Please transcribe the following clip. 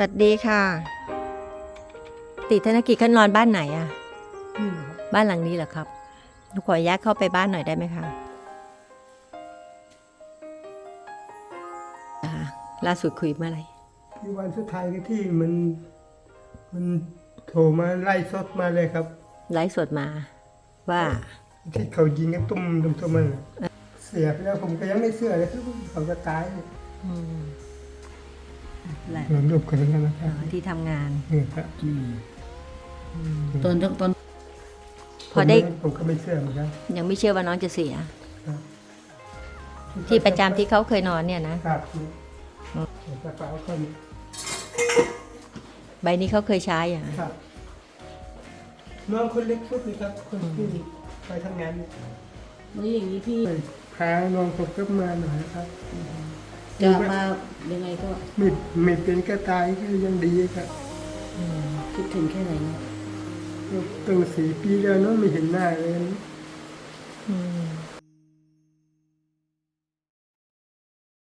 สวัสดีค่ะ ติธนกิจเขานอนบ้านไหนอะนี่นะครับบ้านหลังนี้เหรอครับหนูขออนุญาตเข้าไปบ้านหน่อยได้ไหมคะอ่าล่าสุดคุยเมื่อไหร่ที่วันสุดท้ายที่มันมันโทรมาไล่ซดมาเลยครับ ไลฟ์สดมา ว่าที่เขายิงกันตุ้มตุ้มตุ้มมันน่ะเสียไปแล้วผมก็ยังไม่เชื่อเลยครับเขาก็ตาย อืมแหละรวมรูปกันแล้วนะครับที่ทำงาน นี่ครับตอนตอนพอได้ผมผมก็ไม่เชื่อเหมือนกันยังไม่เชื่อว่าน้องจะเสีย ครับที่ประจำที่เขาเคยนอนเนี่ยนะ ครับนี่กระเป๋าคนใบนี้เขาเคยใช้อะครับน้องคนเล็กสุดเลยครับ คนที่ไปทำงานเนี่ยแล้วอย่างนี้พี่พาน้องผมก็มาหน่อยครับ จะมายังไงก็ไม่ไม่เป็นก็ตายก็ยังดีครับคิดถึงแค่ไหนนะตั้งสี่ปีแล้วเนาะไม่เห็นหน้าเลย อืม